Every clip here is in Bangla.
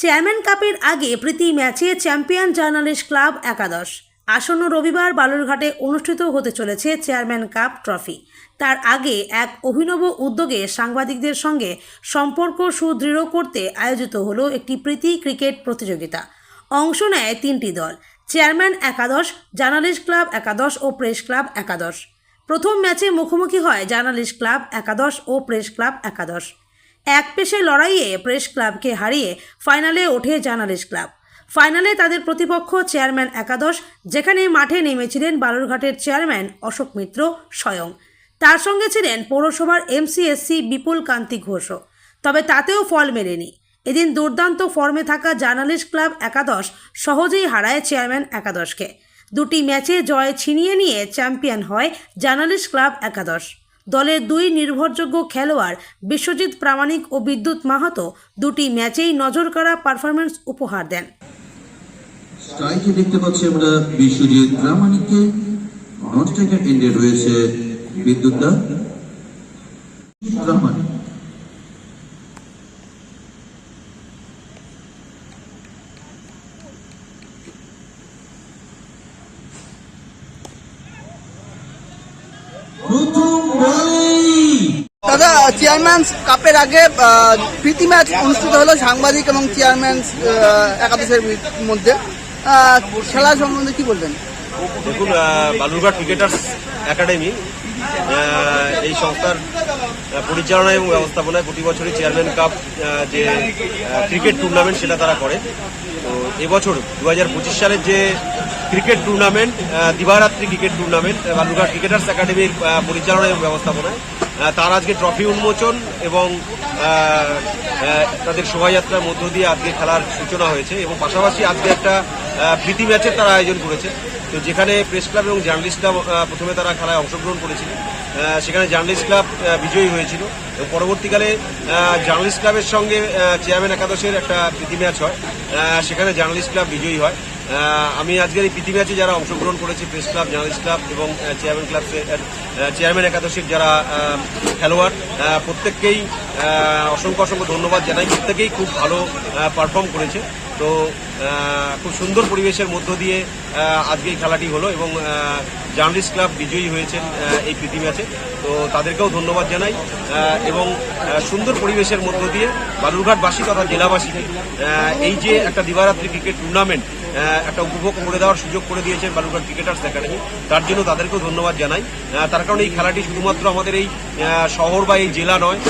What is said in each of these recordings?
চেয়ারম্যান কাপের আগে প্রীতি ম্যাচে চ্যাম্পিয়ন জার্নালিস্ট ক্লাব একাদশ। আসন্ন রবিবার বালুরঘাটে অনুষ্ঠিত হতে চলেছে চেয়ারম্যান কাপ ট্রফি। তার আগে এক অভিনব উদ্যোগে সাংবাদিকদের সঙ্গে সম্পর্ক সুদৃঢ় করতে আয়োজিত হলো একটি প্রীতি ক্রিকেট প্রতিযোগিতা। অংশ নেয় তিনটি দল, চেয়ারম্যান একাদশ, জার্নালিস্ট ক্লাব একাদশ ও প্রেস ক্লাব একাদশ। প্রথম ম্যাচে মুখোমুখি হয় জার্নালিস্ট ক্লাব একাদশ ও প্রেস ক্লাব একাদশ। এক পেশে লড়াইয়ে প্রেস ক্লাবকে হারিয়ে ফাইনালে ওঠে জার্নালিস্ট ক্লাব। ফাইনালে তাদের প্রতিপক্ষ চেয়ারম্যান একাদশ, যেখানে মাঠে নেমেছিলেন বালুরঘাটের চেয়ারম্যান অশোক মিত্র স্বয়ং। তার সঙ্গে ছিলেন পৌরসভার এমসিএসসি বিপুল কান্তি ঘোষও তবে তাতেও ফল মেলেনি। এদিন দুর্দান্ত ফর্মে থাকা জার্নালিস্ট ক্লাব একাদশ সহজেই হারায় চেয়ারম্যান একাদশকে। দুটি ম্যাচে জয় ছিনিয়ে নিয়ে চ্যাম্পিয়ন হয় জার্নালিস্ট ক্লাব একাদশ। দলের দুই নির্ভরযোগ্য খেলোয়াড় বিশ্বজিৎ প্রামাণিক ও বিদ্যুৎ মাহাতো দুটি ম্যাচেই নজর কাড়া পারফরমেন্স উপহার দেন। স্ট্রাইকে দেখতে পাচ্ছি আমরা বিশ্বজিৎ প্রামাণিককে। এন্ডে রয়েছে বিদ্যুৎ প্রামাণিক। চেয়ারম্যান কাপের আগে প্রীতি ম্যাচ অনুষ্ঠিত হলো সাংবাদিক এবং চেয়ারম্যান একাদশের মধ্যে। খেলা সম্বন্ধে কি বলবেন? দেখুন বালুরঘাট ক্রিকেটার্স একাডেমি এই সংস্থার পরিচালনা এবং ব্যবস্থাপনায় প্রতি বছরই চেয়ারম্যান কাপ যে ক্রিকেট টুর্নামেন্ট সেটা তারা করে। তো এবছর দু হাজার পঁচিশ সালের যে ক্রিকেট টুর্নামেন্ট দিবারাত্রি ক্রিকেট টুর্নামেন্ট বালুরঘাট ক্রিকেটার্স একাডেমির পরিচালনা এবং ব্যবস্থাপনায় তার আজকে ট্রফি উন্মোচন এবং তাদের শোভাযাত্রার মধ্য দিয়ে আজকে খেলার সূচনা হয়েছে এবং পাশাপাশি আজকে একটা প্রীতি ম্যাচের তারা আয়োজন করেছে। তো যেখানে প্রেস ক্লাব এবং জার্নালিস্ট ক্লাব প্রথমে তারা খেলায় অংশগ্রহণ করেছিল। সেখানে জার্নালিস্ট ক্লাব বিজয়ী হয়েছিল। পরবর্তীকালে জার্নালিস্ট ক্লাবের সঙ্গে চেয়ারম্যান একাদশের একটা প্রীতি ম্যাচ হয়। সেখানে জার্নালিস্ট ক্লাব বিজয়ী হয়। আমি আজকের এই প্রীতি ম্যাচে যারা অংশগ্রহণ করেছে, প্রেস ক্লাব, জার্নালিস্ট ক্লাব এবং চেয়ারম্যান ক্লাব চেয়ারম্যান একাদশীর যারা খেলোয়াড় প্রত্যেককেই অসংখ্য অসংখ্য ধন্যবাদ জানাই। প্রত্যেকেই খুব ভালো পারফর্ম করেছে। তো খুব সুন্দর পরিবেশের মধ্য দিয়ে আজকে এই খেলাটি হলো এবং জার্নালিস্ট ক্লাব বিজয়ী হয়েছেন এই প্রীতি ম্যাচে। তো, তাদেরকেও ধন্যবাদ জানাই এবং সুন্দর পরিবেশের মধ্য দিয়ে বালুরঘাটবাসী তথা জেলাবাসীকে এই যে একটা দিবারাত্রি ক্রিকেট টুর্নামেন্ট একটা উপভোগ করে দেওয়ার সুযোগ করে দিয়েছেন বালুরঘাট ক্রিকেটার্স একাডেমি। তার জন্য তাদেরকেও ধন্যবাদ জানাই। তার কারণে এই খেলাটি শুধুমাত্র আমাদের এই শহর বা এই জেলা নয়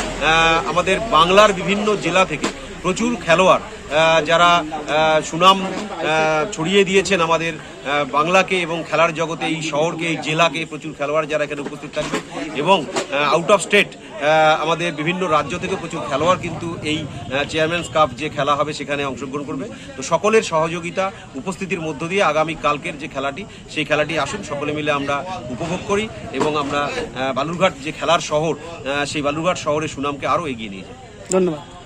আমাদের বাংলার বিভিন্ন জেলা থেকে প্রচুর খেলোয়াড় যারা সুনাম ছড়িয়ে দিয়েছেন আমাদের বাংলাকে এবং খেলার জগতে এই শহরকে, এই জেলাকে প্রচুর খেলোয়াড় যারা এখানে উপস্থিত থাকবে এবং আউট অফ স্টেট আমাদের বিভিন্ন রাজ্য থেকে প্রচুর খেলোয়াড় কিন্তু এই চেয়ারম্যানস কাপ যে খেলা হবে সেখানে অংশগ্রহণ করবে। তো সকলের সহযোগিতা উপস্থিতির মধ্য দিয়ে আগামী কালকের যে খেলাটি, সেই খেলাটি আসুন, সকলে মিলে আমরা উপভোগ করি এবং আমরা বালুরঘাট যে খেলার শহর সেই বালুরঘাট শহরের সুনামকে আরও এগিয়ে নিয়ে যাই। ধন্যবাদ।